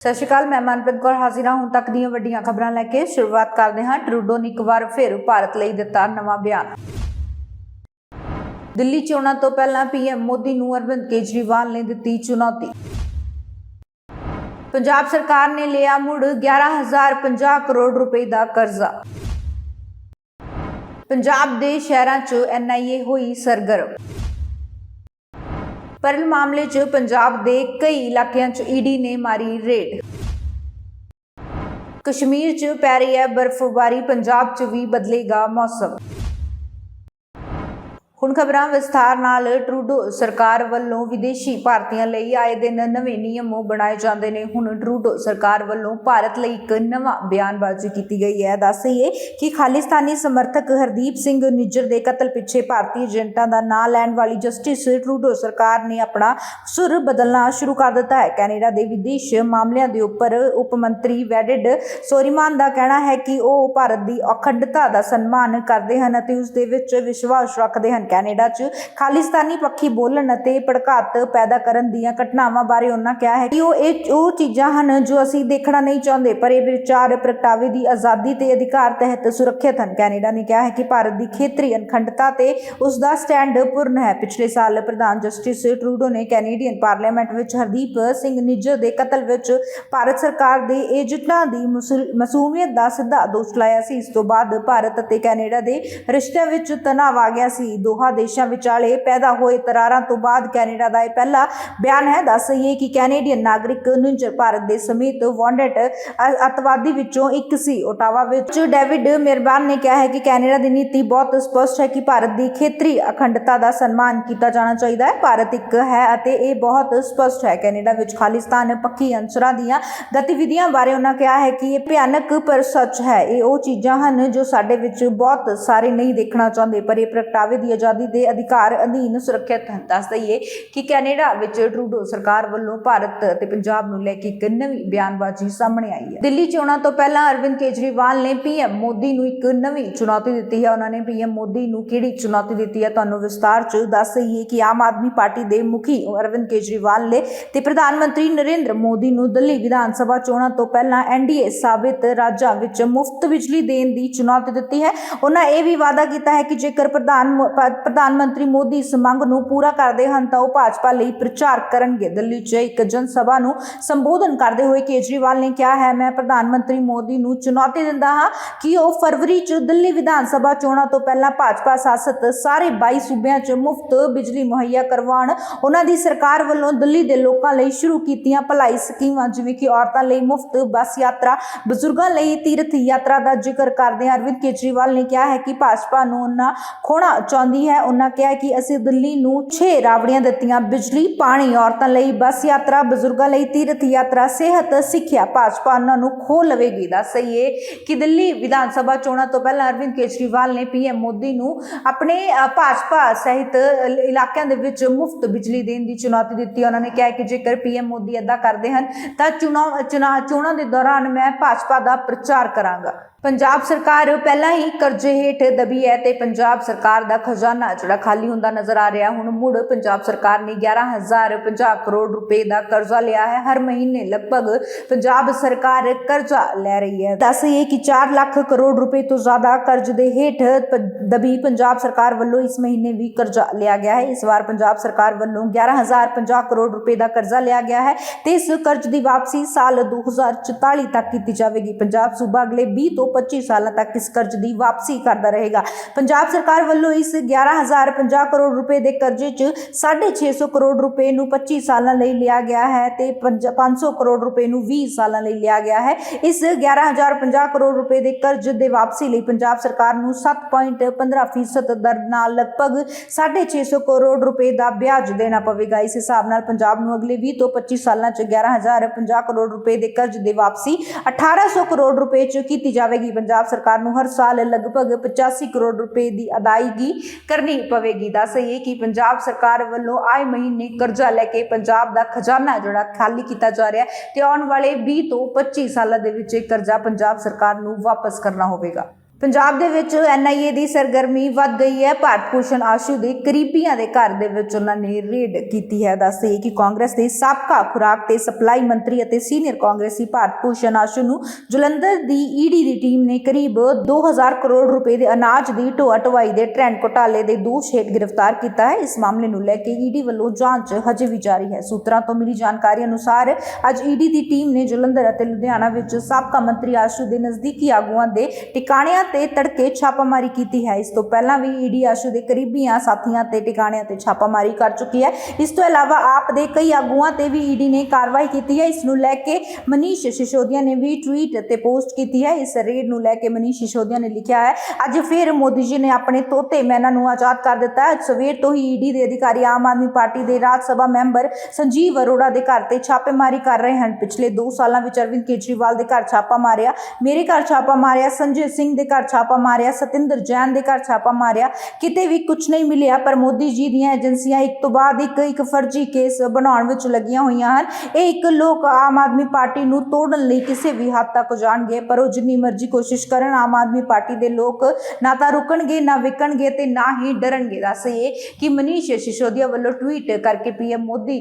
ਸਤਿ ਸ਼੍ਰੀ ਅਕਾਲ, ਮੈਂ ਮਨਪ੍ਰੀਤ ਕੌਰ ਹਾਜ਼ਰ ਹਾਂ। ਹੁਣ ਤੱਕ ਦੀਆਂ ਵੱਡੀਆਂ ਖਬਰਾਂ ਲੈ ਕੇ ਸ਼ੁਰੂਆਤ ਕਰਦੇ ਹਾਂ। ਟਰੂਡੋ ਨੇ ਇੱਕ ਵਾਰ ਫਿਰ ਭਾਰਤ ਲਈ ਦਿੱਤਾ ਨਵਾਂ ਬਿਆਨ। ਦਿੱਲੀ ਚੋਣਾਂ ਤੋਂ ਪਹਿਲਾਂ ਪੀਐਮ ਮੋਦੀ ਨੂੰ ਅਰਵਿੰਦ ਕੇਜਰੀਵਾਲ ਨੇ ਦਿੱਤੀ ਚੁਣੌਤੀ। ਪੰਜਾਬ ਸਰਕਾਰ ਨੇ ਲਿਆ ਮੁੜ 11050 ਕਰੋੜ ਰੁਪਏ ਦਾ ਕਰਜ਼ਾ। ਪੰਜਾਬ ਦੇ ਸ਼ਹਿਰਾਂ 'ਚ ਐਨਆਈਏ ਹੋਈ ਸਰਗਰਮ। ਪਰਲ ਮਾਮਲੇ 'ਚ ਪੰਜਾਬ ਦੇ ਕਈ ਇਲਾਕਿਆਂ 'ਚ ਈਡੀ ਨੇ ਮਾਰੀ ਰੇਡ। ਕਸ਼ਮੀਰ 'ਚ ਪੈ ਰਹੀ ਹੈ ਬਰਫ਼ਬਾਰੀ, ਪੰਜਾਬ 'ਚ ਵੀ ਬਦਲੇਗਾ ਮੌਸਮ। ਹੁਣ ਖਬਰਾਂ ਵਿਸਥਾਰ ਨਾਲ ਟਰੂਡੋ ਸਰਕਾਰ ਵੱਲੋਂ ਵਿਦੇਸ਼ੀ ਭਾਰਤੀਆਂ ਲਈ ਆਏ ਦਿਨ ਨਵੇਂ ਨਿਯਮ ਬਣਾਏ ਜਾਂਦੇ ਨੇ। ਹੁਣ ਟਰੂਡੋ ਸਰਕਾਰ ਵੱਲੋਂ ਭਾਰਤ ਲਈ ਇੱਕ ਨਵਾਂ ਬਿਆਨਬਾਜ਼ੀ ਕੀਤੀ ਗਈ ਹੈ। ਦੱਸ ਦੱਸਈਏ ਕਿ ਖਾਲਿਸਤਾਨੀ ਸਮਰਥਕ ਹਰਦੀਪ ਸਿੰਘ ਨਿੱਜਰ ਦੇ ਕਤਲ ਪਿੱਛੇ ਭਾਰਤੀ ਏਜੰਟਾਂ ਦਾ ਨਾਂ ਲੈਣ ਵਾਲੀ ਜਸਟਿਸ ਟਰੂਡੋ ਸਰਕਾਰ ਨੇ ਆਪਣਾ ਸੁਰ ਬਦਲਣਾ ਸ਼ੁਰੂ ਕਰ ਦਿੱਤਾ ਹੈ। ਕੈਨੇਡਾ ਦੇ ਵਿਦੇਸ਼ ਮਾਮਲਿਆਂ ਦੇ ਉੱਪਰ ਉਪ ਮੰਤਰੀ ਵੈਡਿਡ ਸੋਰੀਮਾਨ ਦਾ ਕਹਿਣਾ ਹੈ ਕਿ ਉਹ ਭਾਰਤ ਦੀ ਅਖੰਡਤਾ ਦਾ ਸਨਮਾਨ ਕਰਦੇ ਹਨ ਅਤੇ ਉਸ ਦੇ ਵਿੱਚ ਵਿਸ਼ਵਾਸ ਰੱਖਦੇ ਹਨ। ਕੈਨੇਡਾ 'ਚ ਖਾਲਿਸਤਾਨੀ ਪੱਖੀ ਬੋਲਣ ਅਤੇ ਭੜਕਾਤ ਪੈਦਾ ਕਰਨ ਦੀਆਂ ਘਟਨਾਵਾਂ ਬਾਰੇ ਉਹਨਾਂ ਕਿਹਾ ਹੈ ਕਿ ਉਹ ਇਹ ਉਹ ਚੀਜ਼ਾਂ ਹਨ ਜੋ ਅਸੀਂ ਦੇਖਣਾ ਨਹੀਂ ਚਾਹੁੰਦੇ, ਪਰ ਇਹ ਵਿਚਾਰ ਪ੍ਰਗਟਾਵੇ ਦੀ ਆਜ਼ਾਦੀ ਤੇ ਅਧਿਕਾਰ ਤਹਿਤ ਸੁਰੱਖਿਅਤ ਹਨ। ਕੈਨੇਡਾ ਨੇ ਕਿਹਾ ਹੈ ਕਿ ਭਾਰਤ ਦੀ ਖੇਤਰੀ ਅਖੰਡਤਾ ਤੇ ਉਸ ਦਾ ਸਟੈਂਡ ਪੂਰਨ ਹੈ। ਪਿਛਲੇ ਸਾਲ ਪ੍ਰਧਾਨ ਜਸਟਿਸ ਟਰੂਡੋ ਨੇ ਕੈਨੇਡੀਅਨ ਪਾਰਲੀਮੈਂਟ ਵਿੱਚ ਹਰਦੀਪ ਸਿੰਘ ਨਿੱਜਰ ਦੇ ਕਤਲ ਵਿੱਚ ਭਾਰਤ ਸਰਕਾਰ ਦੇ ਏਜੰਟਾਂ ਦੀ ਮਸੂਮੀਅਤ ਦਾ ਸਿੱਧਾ ਦੋਸ਼ ਲਾਇਆ ਸੀ। ਇਸ ਤੋਂ ਬਾਅਦ ਭਾਰਤ ਅਤੇ ਕੈਨੇਡਾ ਦੇ ਰਿਸ਼ਤਿਆਂ ਵਿੱਚ ਤਣਾਅ ਆ ਗਿਆ ਸੀ। ਦੋਹਾਂ ਦੇਸ਼ਾਂ ਵਿਚਾਲੇ ਪੈਦਾ ਹੋਏ ਤਰਾਰਾਂ ਤੋਂ ਬਾਅਦ ਕੈਨੇਡਾ ਦਾ ਇਹ ਪਹਿਲਾ ਬਿਆਨ ਹੈ। ਦੱਸਈਏ ਕਿ ਕੈਨੇਡੀਅਨ ਨਾਗਰਿਕ ਨਿੰਜਰ ਭਾਰਤ ਦੇ ਸਮੇਤ ਵਾਂਡਡ ਅਤਵਾਦੀ ਵਿੱਚੋਂ ਇੱਕ ਸੀ। ਓਟਾਵਾ ਵਿੱਚ ਡੇਵਿਡ ਮਿਰਬਾਨ ਨੇ ਕਿਹਾ ਹੈ ਕਿ ਕੈਨੇਡਾ ਦੀ ਨੀਤੀ ਬਹੁਤ ਸਪਸ਼ਟ ਹੈ ਕਿ ਭਾਰਤ ਦੀ ਖੇਤਰੀ ਅਖੰਡਤਾ ਦਾ ਸਨਮਾਨ ਕੀਤਾ ਜਾਣਾ ਚਾਹੀਦਾ ਹੈ। ਭਾਰਤ ਇੱਕ ਹੈ ਅਤੇ ਇਹ ਬਹੁਤ ਸਪਸ਼ਟ ਹੈ। ਕੈਨੇਡਾ ਵਿੱਚ ਖਾਲਿਸਤਾਨ ਪੱਖੀ ਅੰਸਰਾਂ ਦੀਆਂ ਗਤੀਵਿਧੀਆਂ ਬਾਰੇ ਉਹਨਾਂ ਕਿਹਾ ਹੈ ਕਿ ਇਹ ਭਿਆਨਕ ਪਰ ਸੱਚ ਹੈ। ਇਹ ਉਹ ਚੀਜ਼ਾਂ ਹਨ ਜੋ ਸਾਡੇ ਵਿੱਚ ਬਹੁਤ ਸਾਰੇ ਨਹੀਂ ਦੇਖਣਾ ਚਾਹੁੰਦੇ, ਪਰ ਇਹ ਪ੍ਰਗਟਾਵੇ ਦੀ ਆਜ਼ਾਦੀ ਦੇ ਅਧਿਕਾਰ ਅਧੀਨ ਸੁਰੱਖਿਅਤ ਹਨ। ਦੱਸ ਦਈਏ ਕਿ ਕੈਨੇਡਾ ਵਿੱਚ ਟਰੂਡੋ ਸਰਕਾਰ ਵੱਲੋਂ ਭਾਰਤ ਅਤੇ ਪੰਜਾਬ ਨੂੰ ਲੈ ਕੇ ਇੱਕ ਨਵੀਂ ਬਿਆਨਬਾਜ਼ੀ ਸਾਹਮਣੇ ਆਈ ਹੈ। ਦਿੱਲੀ ਚੋਣਾਂ ਤੋਂ ਪਹਿਲਾਂ ਅਰਵਿੰਦ ਕੇਜਰੀਵਾਲ ਨੇ ਪੀਐਮ ਮੋਦੀ ਨੂੰ ਇੱਕ ਨਵੀਂ ਚੁਣੌਤੀ ਦਿੱਤੀ ਹੈ। ਉਹਨਾਂ ਨੇ ਪੀਐਮ ਮੋਦੀ ਨੂੰ ਕਿਹੜੀ ਚੁਣੌਤੀ ਦਿੱਤੀ ਹੈ ਤੁਹਾਨੂੰ ਵਿਸਤਾਰ 'ਚ ਦੱਸ ਦਈਏ ਕਿ ਆਮ ਆਦਮੀ ਪਾਰਟੀ ਦੇ ਮੁਖੀ ਅਰਵਿੰਦ ਕੇਜਰੀਵਾਲ ਨੇ ਤੇ ਪ੍ਰਧਾਨ ਮੰਤਰੀ ਨਰਿੰਦਰ ਮੋਦੀ ਨੂੰ ਦਿੱਲੀ ਵਿਧਾਨ ਸਭਾ ਚੋਣਾਂ ਤੋਂ ਪਹਿਲਾਂ ਐਨਡੀਏ ਸਾਬਿਤ ਰਾਜਾਂ ਵਿੱਚ ਮੁਫਤ ਬਿਜਲੀ ਦੇਣ ਦੀ ਚੁਣੌਤੀ ਦਿੱਤੀ ਹੈ। ਉਹਨਾਂ ਇਹ ਵੀ ਵਾਅਦਾ ਕੀਤਾ ਹੈ ਕਿ ਜੇਕਰ ਪ੍ਰਧਾਨ ਪ੍ਰਧਾਨ ਮੰਤਰੀ ਮੋਦੀ ਇਸ ਮੰਗ ਨੂੰ ਪੂਰਾ ਕਰਦੇ ਹਨ ਤਾਂ ਉਹ ਭਾਜਪਾ ਲਈ ਪ੍ਰਚਾਰ ਕਰਨਗੇ। ਦਿੱਲੀ 'ਚ ਇੱਕ ਜਨ ਸਭਾ ਨੂੰ ਸੰਬੋਧਨ ਕਰਦੇ ਹੋਏ ਕੇਜਰੀਵਾਲ ਨੇ ਕਿਹਾ ਹੈ, ਮੈਂ ਪ੍ਰਧਾਨ ਮੰਤਰੀ ਮੋਦੀ ਨੂੰ ਚੁਣੌਤੀ ਦਿੰਦਾ ਹਾਂ ਕਿ ਉਹ ਫਰਵਰੀ 'ਚ ਦਿੱਲੀ ਵਿਧਾਨ ਸਭਾ ਚੋਣਾਂ ਤੋਂ ਪਹਿਲਾਂ ਭਾਜਪਾ ਸ਼ਾਸਤ ਸਾਰੇ 22 ਸੂਬਿਆਂ 'ਚ ਮੁਫਤ ਬਿਜਲੀ ਮੁਹੱਈਆ ਕਰਵਾਉਣ, ਉਹਨਾਂ ਦੀ ਸਰਕਾਰ ਵੱਲੋਂ ਦਿੱਲੀ ਦੇ ਲੋਕਾਂ ਲਈ ਸ਼ੁਰੂ ਕੀਤੀਆਂ ਭਲਾਈ ਸਕੀਮਾਂ, ਜਿਵੇਂ ਕਿ ਔਰਤਾਂ ਲਈ ਮੁਫਤ ਬੱਸ ਯਾਤਰਾ, ਬਜ਼ੁਰਗਾਂ ਲਈ ਤੀਰਥ ਯਾਤਰਾ ਦਾ ਜ਼ਿਕਰ ਕਰਦੇ ਅਰਵਿੰਦ ਕੇਜਰੀਵਾਲ ਨੇ ਕਿਹਾ ਹੈ ਕਿ ਭਾਜਪਾ ਨੂੰ ਉਹਨਾਂ ਖੋਣਾ ਚਾਹੁੰਦੀ ਹੈ, ਉਹਨਾਂ ਕਿਹਾ ਕਿ ਅਸੀਂ ਦਿੱਲੀ ਨੂੰ 6 ਰਾਵੜੀਆਂ ਦਿੱਤੀਆਂ, ਬਿਜਲੀ, ਪਾਣੀ, ਔਰਤਾਂ ਲਈ, ਬੱਸ ਯਾਤਰਾ, ਬਜ਼ੁਰਗਾਂ ਲਈ, ਤੀਰਥ ਯਾਤਰਾ, ਸਿਹਤ, ਸਿੱਖਿਆ, ਭਾਜਪਾ ਉਹਨਾਂ ਨੂੰ ਖੋ ਲਵੇਗੀ। ਦੱਸਈਏ ਕਿ ਦਿੱਲੀ ਵਿਧਾਨ ਸਭਾ ਚੋਣਾਂ ਤੋਂ ਪਹਿਲਾਂ ਅਰਵਿੰਦ ਕੇਜਰੀਵਾਲ ਨੇ ਪੀਐਮ ਮੋਦੀ ਨੂੰ ਆਪਣੇ ਭਾਜਪਾ ਸਹਿਤ ਇਲਾਕਿਆਂ ਦੇ ਵਿੱਚ ਮੁਫਤ ਬਿਜਲੀ ਦੇਣ ਦੀ ਚੁਣੌਤੀ ਦਿੱਤੀ। ਉਹਨਾਂ ਨੇ ਕਿਹਾ ਕਿ ਜੇਕਰ ਪੀਐਮ ਮੋਦੀ ਏਦਾਂ ਕਰਦੇ ਹਨ, ਤਾਂ ਚੁਣਾਵ ਚੁਣਾ, ਚੋਣਾਂ ਦੇ ਦੌਰਾਨ ਮੈਂ ਭਾਜਪਾ ਦਾ ਪ੍ਰਚਾਰ ਕਰਾਂਗਾ। ਪੰਜਾਬ ਸਰਕਾਰ ਪਹਿਲਾਂ ਹੀ ਕਰਜ਼ੇ ਹੇਠ ਦਬੀ ਹੈ ਤੇ ਪੰਜਾਬ ਸਰਕਾਰ ਦਾ ਖਜ਼ਾਨਾ ਜਿਹੜਾ ਖਾਲੀ ਹੁੰਦਾ ਨਜ਼ਰ ਆ ਰਿਹਾ। ਹੁਣ ਮੁੜ ਪੰਜਾਬ ਸਰਕਾਰ ਨੇ 11050 ਕਰੋੜ ਰੁਪਏ ਦਾ ਕਰਜ਼ਾ ਲਿਆ ਹੈ। ਹਰ ਮਹੀਨੇ ਲਗਭਗ ਪੰਜਾਬ ਸਰਕਾਰ ਕਰਜ਼ਾ ਲੈ ਰਹੀ ਹੈ। ਦੱਸੀਏ ਕਿ 4 ਲੱਖ ਕਰੋੜ ਰੁਪਏ ਤੋਂ ਜ਼ਿਆਦਾ ਕਰਜ਼ ਦੇ ਹੇਠ ਪ- ਦਬੀ ਪੰਜਾਬ ਸਰਕਾਰ ਵੱਲੋਂ ਇਸ ਮਹੀਨੇ ਵੀ ਕਰਜ਼ਾ ਲਿਆ ਗਿਆ ਹੈ। ਇਸ ਵਾਰ ਪੰਜਾਬ ਸਰਕਾਰ ਵੱਲੋਂ 11050 ਕਰੋੜ ਰੁਪਏ ਦਾ ਕਰਜ਼ਾ ਲਿਆ ਗਿਆ ਹੈ ਤੇ ਇਸ ਕਰਜ਼ ਦੀ ਵਾਪਸੀ ਸਾਲ 2044 ਤੱਕ ਕੀਤੀ ਜਾਵੇਗੀ। ਪੰਜਾਬ ਸੂਬਾ ਅਗਲੇ 20 ਤੋਂ 25 ਸਾਲਾਂ ਤੱਕ ਇਸ ਕਰਜ਼ ਦੀ ਵਾਪਸੀ ਕਰਦਾ ਰਹੇਗਾ। ਪੰਜਾਬ ਸਰਕਾਰ ਵੱਲੋਂ ਇਸ 11050 ਕਰੋੜ ਰੁਪਏ ਦੇ ਕਰਜ਼ੇ 'ਚ 650 ਕਰੋੜ ਰੁਪਏ ਨੂੰ 25 ਸਾਲਾਂ ਲਈ ਲਿਆ ਗਿਆ ਹੈ ਤੇ ਪੰਜ- 500 ਕਰੋੜ ਰੁਪਏ ਨੂੰ 20 ਸਾਲਾਂ ਲਈ ਲਿਆ ਗਿਆ ਹੈ। ਇਸ 11050 ਕਰੋੜ ਰੁਪਏ ਦੇ ਕਰਜ਼ ਦੇ ਵਾਪਸੀ ਲਈ ਪੰਜਾਬ ਸਰਕਾਰ ਨੂੰ 7.15% ਦਰ ਨਾਲ ਲਗਭਗ 650 ਕਰੋੜ ਰੁਪਏ ਦਾ ਵਿਆਜ ਦੇਣਾ ਪਵੇਗਾ। ਇਸ ਹਿਸਾਬ ਨਾਲ ਪੰਜਾਬ ਨੂੰ ਅਗਲੇ 20 ਤੋਂ 25 ਸਾਲਾਂ 'ਚ 11050 ਕਰੋੜ ਰੁਪਏ ਦੇ ਕਰਜ਼ ਦੇ ਵਾਪਸੀ 1800 ਕਰੋੜ ਰੁਪਏ 'ਚ ਕੀਤੀ ਜਾਵੇਗੀ। ਪੰਜਾਬ ਸਰਕਾਰ ਨੂੰ ਹਰ ਸਾਲ ਲਗਭਗ 85 ਕਰੋੜ ਰੁਪਏ ਦੀ ਅਦਾਇਗੀ ਕਰਨੀ ਪਵੇਗੀ। ਦੱਸ ਦੱਸਈਏ ਕਿ ਪੰਜਾਬ ਸਰਕਾਰ ਵੱਲੋਂ ਆਏ ਮਹੀਨੇ ਕਰਜ਼ਾ ਲੈ ਕੇ ਪੰਜਾਬ ਦਾ ਖਜ਼ਾਨਾ ਜਿਹੜਾ ਖਾਲੀ ਕੀਤਾ ਜਾ ਰਿਹਾ ਤੇ ਆਉਣ ਵਾਲੇ 20 ਤੋਂ 25 ਸਾਲਾਂ ਦੇ ਵਿੱਚ ਇਹ ਕਰਜ਼ਾ ਪੰਜਾਬ ਸਰਕਾਰ ਨੂੰ ਵਾਪਸ ਕਰਨਾ ਹੋਵੇਗਾ। ਪੰਜਾਬ ਦੇ ਵਿੱਚ ਐਨਆਈਏ ਦੀ ਸਰਗਰਮੀ ਵੱਧ ਗਈ ਹੈ। ਭਾਰਤ ਭੂਸ਼ਣ ਆਸ਼ੂ ਦੇ ਕਰੀਬੀਆਂ ਦੇ ਘਰ ਦੇ ਵਿੱਚ ਉਹਨਾਂ ਨੇ ਰੇਡ ਕੀਤੀ ਹੈ। ਦੱਸਦੇ ਕਿ ਕਾਂਗਰਸ ਦੇ ਸਾਬਕਾ ਖੁਰਾਕ ਤੇ ਸਪਲਾਈ ਮੰਤਰੀ ਅਤੇ ਸੀਨੀਅਰ ਕਾਂਗਰਸੀ ਭਾਰਤ ਭੂਸ਼ਣ ਆਸ਼ੂ ਨੂੰ ਜਲੰਧਰ ਦੀ ਈਡੀ ਦੀ ਟੀਮ ਨੇ ਕਰੀਬ 2000 ਕਰੋੜ ਰੁਪਏ ਦੇ ਅਨਾਜ ਦੀ ਢੋਆ ਢਵਾਈ ਦੇ ਟ੍ਰੈਂਡ ਘੁਟਾਲੇ ਦੇ ਦੋਸ਼ ਹੇਠ ਗ੍ਰਿਫਤਾਰ ਕੀਤਾ ਹੈ। ਇਸ ਮਾਮਲੇ ਨੂੰ ਲੈ ਕੇ ਈਡੀ ਵੱਲੋਂ ਜਾਂਚ ਹਜੇ ਵੀ ਜਾਰੀ ਹੈ। ਸੂਤਰਾਂ ਤੋਂ ਮਿਲੀ ਜਾਣਕਾਰੀ ਅਨੁਸਾਰ ਅੱਜ ਈਡੀ ਦੀ ਟੀਮ ਨੇ ਜਲੰਧਰ ਅਤੇ ਲੁਧਿਆਣਾ ਵਿੱਚ ਸਾਬਕਾ ਮੰਤਰੀ ਆਸ਼ੂ ਦੇ ਨਜ਼ਦੀਕੀ ਆਗੂਆਂ ਦੇ ਟਿਕਾਣਿਆਂ ਤੇ ਤੜਕੇ ਛਾਪਾਮਾਰੀ ਕੀਤੀ ਹੈ। ਇਸ ਤੋਂ ਪਹਿਲਾਂ ਵੀ ਈਡੀ ਆਸ਼ੂ ਦੇ ਕਰੀਬੀਆਂ ਸਾਥੀਆਂ ਤੇ ਟਿਕਾਣਿਆਂ ਤੇ ਛਾਪਾਮਾਰੀ ਕਰ ਚੁੱਕੀ ਹੈ। ਇਸ ਤੋਂ ਇਲਾਵਾ ਆਪ ਦੇ ਕਈ ਆਗੂਆਂ ਤੇ ਵੀ ਈਡੀ ਨੇ ਕਾਰਵਾਈ ਕੀਤੀ ਹੈ। ਇਸ ਨੂੰ ਲੈ ਕੇ ਮਨੀਸ਼ ਸਿਸੋਦੀਆ ਨੇ ਵੀ ਟਵੀਟ ਤੇ ਪੋਸਟ ਕੀਤੀ ਹੈ। ਇਸ ਰੇਡ ਨੂੰ ਲੈ ਕੇ ਮਨੀਸ਼ ਸਿਸੋਦੀਆ ਨੇ ਲਿਖਿਆ ਹੈ, ਅੱਜ ਫਿਰ ਮੋਦੀ ਜੀ ਨੇ ਆਪਣੇ ਤੋਤੇ ਮੈਨਾਂ ਨੂੰ ਆਜ਼ਾਦ ਕਰ ਦਿੱਤਾ ਹੈ। ਸਵੇਰ ਤੋਂ ਹੀ ਈਡੀ ਦੇ ਅਧਿਕਾਰੀ ਆਮ ਆਦਮੀ ਪਾਰਟੀ ਦੇ ਰਾਜ ਸਭਾ ਮੈਂਬਰ ਸੰਜੀਵ ਅਰੋੜਾ ਦੇ ਘਰ ਤੇ ਛਾਪੇਮਾਰੀ ਕਰ ਰਹੇ ਹਨ। ਪਿਛਲੇ 2 ਸਾਲਾਂ ਵਿੱਚ ਅਰਵਿੰਦ ਕੇਜਰੀਵਾਲ ਦੇ ਘਰ ਛਾਪਾ ਮਾਰਿਆ। ਮੇਰੇ ਘਰ ਛਾਪਾ ਮਾਰਿਆ। ਸੰਜੇ ਸਿੰਘ ਦੇ ਘਰ ਘਰ ਛਾਪਾ ਮਾਰਿਆ, ਸਤਿੰਦਰ ਜੈਨ ਦੇ ਘਰ ਛਾਪਾ ਮਾਰਿਆ। ਕਿਤੇ ਵੀ ਕੁਝ ਨਹੀਂ ਮਿਲਿਆ, ਪਰ ਮੋਦੀ ਜੀ ਦੀਆਂ ਏਜੰਸੀਆਂ ਇੱਕ ਤੋਂ ਬਾਅਦ ਇੱਕ ਇੱਕ ਫਰਜ਼ੀ ਕੇਸ ਬਣਾਉਣ ਵਿੱਚ ਲੱਗੀਆਂ ਹੋਈਆਂ ਹਨ। ਇਹ ਇੱਕ ਲੋਕ ਆਮ ਆਦਮੀ ਪਾਰਟੀ ਨੂੰ ਤੋੜਨ ਲਈ ਕਿਸੇ ਵੀ ਹੱਦ ਤੱਕ ਜਾਣਗੇ, ਪਰ ਉਹ ਜਿੰਨੀ ਮਰਜ਼ੀ ਕੋਸ਼ਿਸ਼ ਕਰਨ, ਆਮ ਆਦਮੀ ਪਾਰਟੀ ਦੇ ਲੋਕ ਨਾ ਤਾਂ ਰੁਕਣਗੇ, ਨਾ ਵਿਕਣਗੇ ਤੇ ਨਾ ਹੀ ਡਰਨਗੇ। ਦੱਸ ਇਹ ਕਿ ਮਨੀਸ਼ ਸਿਸੋਦੀਆ ਵੱਲੋਂ ਟਵੀਟ ਕਰਕੇ ਪੀਐਮ ਮੋਦੀ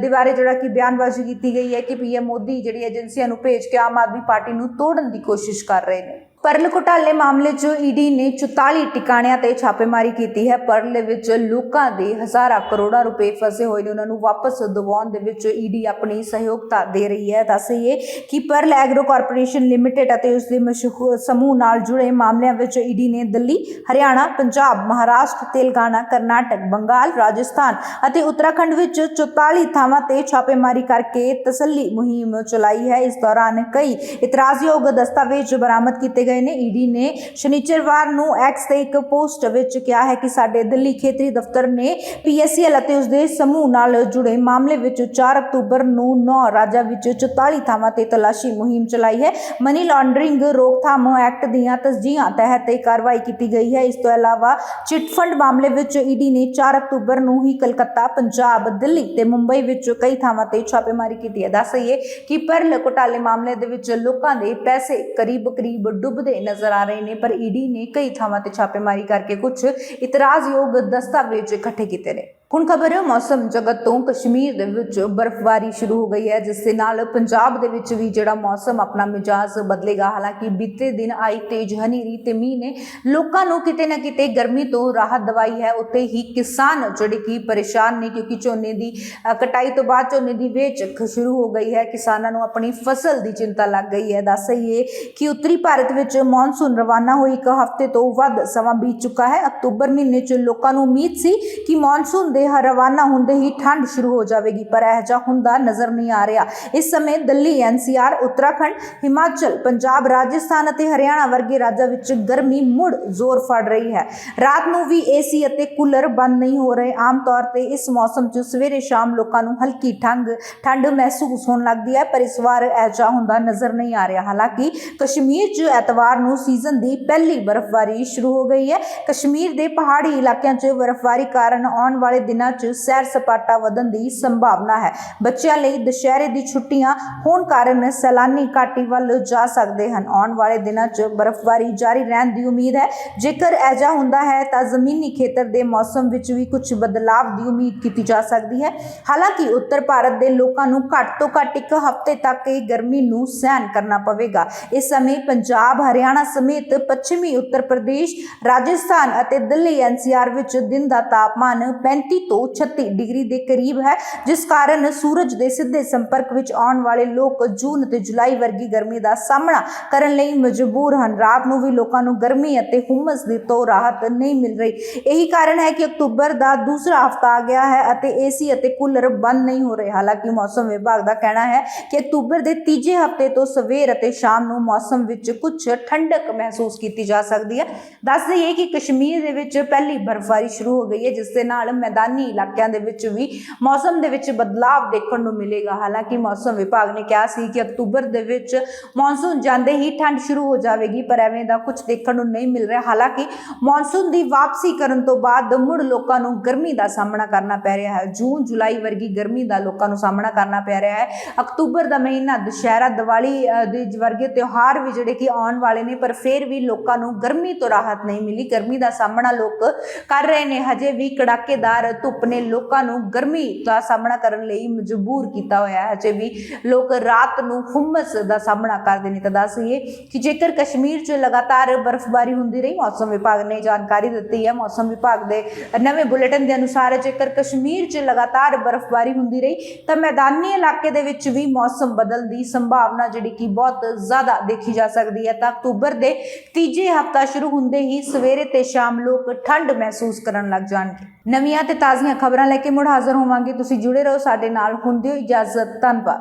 ਦੇ ਬਾਰੇ ਜਿਹੜਾ ਕਿ ਬਿਆਨਬਾਜ਼ੀ ਕੀਤੀ ਗਈ ਹੈ ਕਿ ਪੀਐਮ ਮੋਦੀ ਜਿਹੜੀ ਏਜੰਸੀਆਂ ਨੂੰ ਭੇਜ ਕੇ ਆਮ ਆਦਮੀ ਪਾਰਟੀ ਨੂੰ ਤੋੜਨ ਦੀ ਕੋਸ਼ਿਸ਼ ਕਰ ਰਹੇ ਨੇ। ਪਰਲ ਘੁਟਾਲੇ ਮਾਮਲੇ 'ਚ ਈਡੀ ਨੇ 44 ਟਿਕਾਣਿਆਂ ਤੇ ਛਾਪੇਮਾਰੀ ਕੀਤੀ ਹੈ। ਪਰਲ ਦੇ ਵਿੱਚ ਲੋਕਾਂ ਦੇ ਹਜ਼ਾਰਾਂ ਕਰੋੜਾਂ ਰੁਪਏ ਫਸੇ ਹੋਏ ਨੇ। ਉਹਨਾਂ ਨੂੰ ਵਾਪਸ ਦਿਵਾਉਣ ਦੇ ਵਿੱਚ ਈਡੀ ਆਪਣੀ ਸਹਿਯੋਗਤਾ ਦੇ ਰਹੀ ਹੈ। ਦੱਸ ਇਹ ਕਿ ਪਰਲ ਐਗਰੋ ਕਾਰਪੋਰੇਸ਼ਨ ਲਿਮਟਿਡ ਅਤੇ ਉਸ ਦੇ ਮਸ਼ਹੂਰ ਸਮੂਹ ਨਾਲ ਜੁੜੇ ਮਾਮਲਿਆਂ ਵਿੱਚ ਈਡੀ ਨੇ ਦਿੱਲੀ, ਹਰਿਆਣਾ, ਪੰਜਾਬ, ਮਹਾਰਾਸ਼ਟਰ, ਤੇਲੰਗਾਨਾ, ਕਰਨਾਟਕ, ਬੰਗਾਲ, ਰਾਜਸਥਾਨ ਅਤੇ ਉੱਤਰਾਖੰਡ ਵਿੱਚ 44 ਥਾਵਾਂ ਤੇ ਛਾਪੇਮਾਰੀ ਕਰਕੇ ਤਸੱਲੀ ਮੁਹਿੰਮ ਚਲਾਈ ਹੈ। ਇਸ ਦੌਰਾਨ ਕਈ ਇਤਰਾਜ਼ਯੋਗ ਦਸਤਾਵੇਜ਼ ਬਰਾਮਦ ਕੀਤੇ ਗਏ ਨੇ ਈਡੀ ਨੇ। ਸ਼ਨੀਚਰਵਾਰ ਨੂੰ ਐਕਸ ਤੇ ਇੱਕ ਪੋਸਟ ਵਿੱਚ ਕਿਹਾ ਹੈ ਕਿ ਸਾਡੇ ਦਿੱਲੀ ਖੇਤਰੀ ਦਫ਼ਤਰ ਨੇ ਪੀਐਸਸੀਐਲ ਅਤੇ ਉਸ ਦੇ ਸਮੂਹ ਨਾਲ ਜੁੜੇ ਮਾਮਲੇ ਵਿੱਚ 4 ਅਕਤੂਬਰ ਨੂੰ 9 ਰਾਜਾਂ ਵਿੱਚ 44 ਥਾਵਾਂ ਤੇ ਤਲਾਸ਼ੀ ਮੁਹਿੰਮ ਚਲਾਈ ਹੈ। ਮਨੀ ਲਾਂਡਰਿੰਗ ਰੋਕਥਾਮ ਐਕਟ ਦੀਆਂ ਤਸਜੀਹਾਂ ਤਹਿਤ ਇਹ ਕਾਰਵਾਈ ਕੀਤੀ ਗਈ ਹੈ। ਇਸ ਤੋਂ ਇਲਾਵਾ ਚਿਟ ਫੰਡ ਮਾਮਲੇ ਵਿੱਚ ਈਡੀ ਨੇ 4 ਅਕਤੂਬਰ ਨੂੰ ਹੀ ਕਲਕੱਤਾ, ਪੰਜਾਬ, ਦਿੱਲੀ ਤੇ ਮੁੰਬਈ ਵਿੱਚ ਕਈ ਥਾਵਾਂ ਤੇ ਛਾਪੇਮਾਰੀ ਕੀਤੀ ਹੈ। ਦੱਸ ਦਈਏ ਕਿ ਪਰਲ ਘੁਟਾਲੇ ਮਾਮਲੇ ਦੇ ਵਿੱਚ ਲੋਕਾਂ ਦੇ ਪੈਸੇ ਕਰੀਬ ਕਰੀਬ ਡੁੱਬ ਡੁੱਬਦੇ ਨਜ਼ਰ ਆ ਰਹੇ ਨੇ, ਪਰ ਈਡੀ ਨੇ ਕਈ ਥਾਵਾਂ ਤੇ ਛਾਪੇਮਾਰੀ ਕਰਕੇ ਕੁਝ ਇਤਰਾਜ਼ਯੋਗ ਦਸਤਾਵੇਜ਼ ਇਕੱਠੇ ਕੀਤੇ ਨੇ। ਹੁਣ ਖਬਰ, ਮੌਸਮ ਜਗਤ ਤੋਂ ਕਸ਼ਮੀਰ ਦੇ ਵਿੱਚ ਬਰਫ਼ਬਾਰੀ ਸ਼ੁਰੂ ਹੋ ਗਈ ਹੈ, ਜਿਸ ਦੇ ਨਾਲ ਪੰਜਾਬ ਦੇ ਵਿੱਚ ਵੀ ਜਿਹੜਾ ਮੌਸਮ ਆਪਣਾ ਮਿਜਾਜ਼ ਬਦਲੇਗਾ। ਹਾਲਾਂਕਿ ਬੀਤੇ ਦਿਨ ਆਈ ਤੇਜ਼ ਹਨੇਰੀ ਤੇ ਮੀਂਹ ਨੇ ਲੋਕਾਂ ਨੂੰ ਕਿਤੇ ਨਾ ਕਿਤੇ ਗਰਮੀ ਤੋਂ ਰਾਹਤ ਦਵਾਈ ਹੈ। ਉੱਤੇ ਹੀ ਕਿਸਾਨ ਜਿਹੜੇ ਕਿ ਪਰੇਸ਼ਾਨ ਨੇ, ਕਿਉਂਕਿ ਝੋਨੇ ਦੀ ਕਟਾਈ ਤੋਂ ਬਾਅਦ ਝੋਨੇ ਦੀ ਵੇਚ ਸ਼ੁਰੂ ਹੋ ਗਈ ਹੈ। ਕਿਸਾਨਾਂ ਨੂੰ ਆਪਣੀ ਫਸਲ ਦੀ ਚਿੰਤਾ ਲੱਗ ਗਈ ਹੈ। ਦੱਸ ਇਹ ਕਿ ਉੱਤਰੀ ਭਾਰਤ ਵਿੱਚ ਮੌਨਸੂਨ ਰਵਾਨਾ ਹੋਈ ਇੱਕ ਹਫ਼ਤੇ ਤੋਂ ਵੱਧ ਸਮਾਂ ਬੀਤ ਚੁੱਕਾ ਹੈ। ਅਕਤੂਬਰ ਮਹੀਨੇ 'ਚ ਲੋਕਾਂ ਨੂੰ ਉਮੀਦ ਸੀ ਕਿ ਮੌਨਸੂਨ ਦੇ ਹ- ਰਵਾਨਾ ਹੁੰਦੇ ਹੀ ਠੰਡ ਸ਼ੁਰੂ ਹੋ ਜਾਵੇਗੀ, ਪਰ ਇਹ ਜਿਹਾ ਹੁੰਦਾ ਨਜ਼ਰ ਨਹੀਂ ਆ ਰਿਹਾ। ਇਸ ਸਮੇਂ ਦਿੱਲੀ ਐਨਸੀਆਰ ਉੱਤਰਾਖੰਡ, ਹਿਮਾਚਲ, ਪੰਜਾਬ, ਰਾਜਸਥਾਨ ਅਤੇ ਹਰਿਆਣਾ ਵਰਗੇ ਰਾਜਾਂ ਵਿੱਚ ਗਰਮੀ ਮੁੜ ਜ਼ੋਰ ਫੜ ਰਹੀ ਹੈ। ਰਾਤ ਨੂੰ ਵੀ ਏਸੀ ਅਤੇ ਕੂਲਰ ਬੰਦ ਨਹੀਂ ਹੋ ਰਹੇ। ਆਮ ਤੌਰ ਤੇ ਇਸ ਮੌਸਮ 'ਚ ਸਵੇਰੇ ਸ਼ਾਮ ਲੋਕਾਂ ਨੂੰ ਹਲਕੀ ਠੰਡ ਠੰਡ ਮਹਿਸੂਸ ਹੋਣ ਲੱਗਦੀ ਹੈ, ਪਰ ਇਸ ਵਾਰ ਇਹ ਜਿਹਾ ਹੁੰਦਾ ਨਜ਼ਰ ਨਹੀਂ ਆ ਰਿਹਾ। ਹਾਲਾਂਕਿ ਕਸ਼ਮੀਰ 'ਚ ਐਤਵਾਰ ਨੂੰ ਸੀਜ਼ਨ ਦੀ ਪਹਿਲੀ ਬਰਫ਼ਬਾਰੀ ਸ਼ੁਰੂ ਹੋ ਗਈ ਹੈ। ਕਸ਼ਮੀਰ ਦੇ ਪਹਾੜੀ ਇਲਾਕਿਆਂ 'ਚ ਬਰਫ਼ਬਾਰੀ ਕਾਰਨ ਆਉਣ ਵਾਲੇ ਦਿਨਾਂ 'ਚ ਸੈਰ ਸਪਾਟਾ ਵਧਣ ਦੀ ਸੰਭਾਵਨਾ ਹੈ। ਬੱਚਿਆਂ ਲਈ ਦੁਸ਼ਹਿਰੇ ਦੀ ਛੁੱਟੀਆਂ ਹੋਣ ਕਾਰਨ ਸੈਲਾਨੀ ਘਾਟੀ ਵੱਲ ਜਾ ਸਕਦੇ ਹਨ। ਆਉਣ ਵਾਲੇ ਦਿਨਾਂ 'ਚ ਬਰਫ਼ਬਾਰੀ ਜਾਰੀ ਰਹਿਣ ਦੀ ਉਮੀਦ ਹੈ। ਜੇਕਰ ਐਜਾ ਹੁੰਦਾ ਹੈ ਤਾਂ ਜ਼ਮੀਨੀ ਖੇਤਰ ਦੇ ਮੌਸਮ ਵਿੱਚ ਵੀ ਕੁਝ ਬਦਲਾਵ ਦੀ ਉਮੀਦ ਕੀਤੀ ਜਾ ਸਕਦੀ ਹੈ। ਹਾਲਾਂਕਿ ਉੱਤਰ ਭਾਰਤ ਦੇ ਲੋਕਾਂ ਨੂੰ ਘੱਟ ਤੋਂ ਘੱਟ ਇੱਕ ਹਫ਼ਤੇ ਤੱਕ ਇਹ ਗਰਮੀ ਨੂੰ ਸਹਿਣ ਕਰਨਾ ਪਵੇਗਾ। ਇਸ ਸਮੇਂ ਪੰਜਾਬ, ਹਰਿਆਣਾ ਸਮੇਤ ਪੱਛਮੀ ਉੱਤਰ ਪ੍ਰਦੇਸ਼, ਰਾਜਸਥਾਨ ਅਤੇ ਦਿੱਲੀ ਐਨਸੀਆਰ ਵਿੱਚ ਦਿਨ ਦਾ ਤਾਪਮਾਨ 35 ਤੋਂ 36 ਡਿਗਰੀ ਦੇ ਕਰੀਬ ਹੈ, ਜਿਸ ਕਾਰਨ ਸੂਰਜ ਦੇ ਸਿੱਧੇ ਸੰਪਰਕ ਵਿੱਚ ਆਉਣ ਵਾਲੇ ਲੋਕ ਜੂਨ ਅਤੇ ਜੁਲਾਈ ਵਰਗੀ ਗਰਮੀ ਦਾ ਸਾਹਮਣਾ ਕਰਨ ਲਈ ਮਜਬੂਰ ਹਨ। ਰਾਤ ਨੂੰ ਵੀ ਲੋਕਾਂ ਨੂੰ ਗਰਮੀ ਅਤੇ ਹੁਮਸ ਦੀ ਤੋਂ ਰਾਹਤ ਨਹੀਂ ਮਿਲ ਰਹੀ। ਇਹੀ ਕਾਰਨ ਹੈ ਕਿ ਅਕਤੂਬਰ ਦਾ ਦੂਸਰਾ ਹਫਤਾ ਆ ਗਿਆ ਹੈ ਅਤੇ ਏਸੀ ਅਤੇ ਕੂਲਰ ਬੰਦ ਨਹੀਂ ਹੋ ਰਹੇ। ਹਾਲਾਂਕਿ ਮੌਸਮ ਵਿਭਾਗ ਦਾ ਕਹਿਣਾ ਹੈ ਕਿ ਅਕਤੂਬਰ ਦੇ ਤੀਜੇ ਹਫ਼ਤੇ ਤੋਂ ਸਵੇਰ ਅਤੇ ਸ਼ਾਮ ਨੂੰ ਮੌਸਮ ਵਿੱਚ ਕੁਝ ਠੰਡਕ ਮਹਿਸੂਸ ਕੀਤੀ ਜਾ ਸਕਦੀ ਹੈ। ਦੱਸ ਦਈਏ ਕਿ ਕਸ਼ਮੀਰ ਦੇ ਵਿੱਚ ਪਹਿਲੀ ਬਰਫ਼ਬਾਰੀ ਸ਼ੁਰੂ ਹੋ ਗਈ ਹੈ, ਜਿਸ ਦੇ ਨਾਲ ਮੈਦਾਨ ਮੈਦਾਨੀ ਇਲਾਕਿਆਂ ਦੇ ਵਿੱਚ ਵੀ ਮੌਸਮ ਦੇ ਵਿੱਚ ਬਦਲਾਵ ਦੇਖਣ ਨੂੰ ਮਿਲੇਗਾ। ਹਾਲਾਂਕਿ ਮੌਸਮ ਵਿਭਾਗ ਨੇ ਕਿਹਾ ਸੀ ਕਿ ਅਕਤੂਬਰ ਦੇ ਵਿੱਚ ਮੌਨਸੂਨ ਜਾਂਦੇ ਹੀ ਠੰਡ ਸ਼ੁਰੂ ਹੋ ਜਾਵੇਗੀ, ਪਰ ਐਵੇਂ ਦਾ ਕੁਝ ਦੇਖਣ ਨੂੰ ਨਹੀਂ ਮਿਲ ਰਿਹਾ। ਹਾਲਾਂਕਿ ਮੌਨਸੂਨ ਦੀ ਵਾਪਸੀ ਕਰਨ ਤੋਂ ਬਾਅਦ ਮੁੜ ਲੋਕਾਂ ਨੂੰ ਗਰਮੀ ਦਾ ਸਾਹਮਣਾ ਕਰਨਾ ਪੈ ਰਿਹਾ ਹੈ। ਜੂਨ, ਜੁਲਾਈ ਵਰਗੀ ਗਰਮੀ ਦਾ ਲੋਕਾਂ ਨੂੰ ਸਾਹਮਣਾ ਕਰਨਾ ਪੈ ਰਿਹਾ ਹੈ। ਅਕਤੂਬਰ ਦਾ ਮਹੀਨਾ ਦੁਸ਼ਹਿਰਾ, ਦੀਵਾਲੀ ਦੇ ਵਰਗੇ ਤਿਉਹਾਰ ਵੀ ਜਿਹੜੇ ਕਿ ਆਉਣ ਵਾਲੇ ਨੇ, ਪਰ ਫਿਰ ਵੀ ਲੋਕਾਂ ਨੂੰ ਗਰਮੀ ਤੋਂ ਰਾਹਤ ਨਹੀਂ ਮਿਲੀ। ਗਰਮੀ ਦਾ ਸਾਹਮਣਾ ਲੋਕ ਕਰ ਰਹੇ ਨੇ। ਹਜੇ ਵੀ ਕੜਾਕੇਦਾਰ ਧੁੱਪ ਨੇ ਲੋਕਾਂ ਨੂੰ ਗਰਮੀ ਦਾ ਸਾਹਮਣਾ ਕਰਨ ਲਈ ਮਜਬੂਰ ਕੀਤਾ ਹੋਇਆ ਹੈ। ਹਜੇ ਵੀ ਲੋਕ ਰਾਤ ਨੂੰ ਹੁਮਸ ਦਾ ਸਾਹਮਣਾ ਕਰਦੇ ਨੇ। ਤਾਂ ਦੱਸੀਏ ਕਿ ਜੇਕਰ ਕਸ਼ਮੀਰ 'ਚ ਲਗਾਤਾਰ ਬਰਫ਼ਬਾਰੀ ਹੁੰਦੀ ਰਹੀ, ਮੌਸਮ ਵਿਭਾਗ ਨੇ ਜਾਣਕਾਰੀ ਦਿੱਤੀ ਹੈ। ਮੌਸਮ ਵਿਭਾਗ ਦੇ ਨਵੇਂ ਬੁਲੇਟਿਨ ਦੇ ਅਨੁਸਾਰ ਜੇਕਰ ਕਸ਼ਮੀਰ 'ਚ ਲਗਾਤਾਰ ਬਰਫ਼ਬਾਰੀ ਹੁੰਦੀ ਰਹੀ, ਤਾਂ ਮੈਦਾਨੀ ਇਲਾਕੇ ਦੇ ਵਿੱਚ ਵੀ ਮੌਸਮ ਬਦਲ ਦੀ ਸੰਭਾਵਨਾ ਜਿਹੜੀ ਕਿ ਬਹੁਤ ਜ਼ਿਆਦਾ ਦੇਖੀ ਜਾ ਸਕਦੀ ਹੈ। ਤਾਂ ਅਕਤੂਬਰ ਦੇ ਤੀਜੇ ਹਫਤਾ ਸ਼ੁਰੂ ਹੁੰਦੇ ਹੀ ਸਵੇਰੇ ਤੇ ਸ਼ਾਮ ਲੋਕ ਠੰਡ ਮਹਿਸੂਸ ਕਰਨ ਲੱਗ ਜਾਣਗੇ। ਨਵੀਆਂ ਤੇ ਤਾਜ਼ੀਆਂ ਖਬਰਾਂ ਲੈ ਕੇ ਮੁੜ ਹਾਜ਼ਰ ਹੋਵਾਂਗੇ। ਤੁਸੀਂ ਜੁੜੇ ਰਹੋ ਸਾਡੇ ਨਾਲ। ਹੁੰਦੇ ਹੋ ਇਜਾਜ਼ਤ। ਧੰਨਵਾਦ।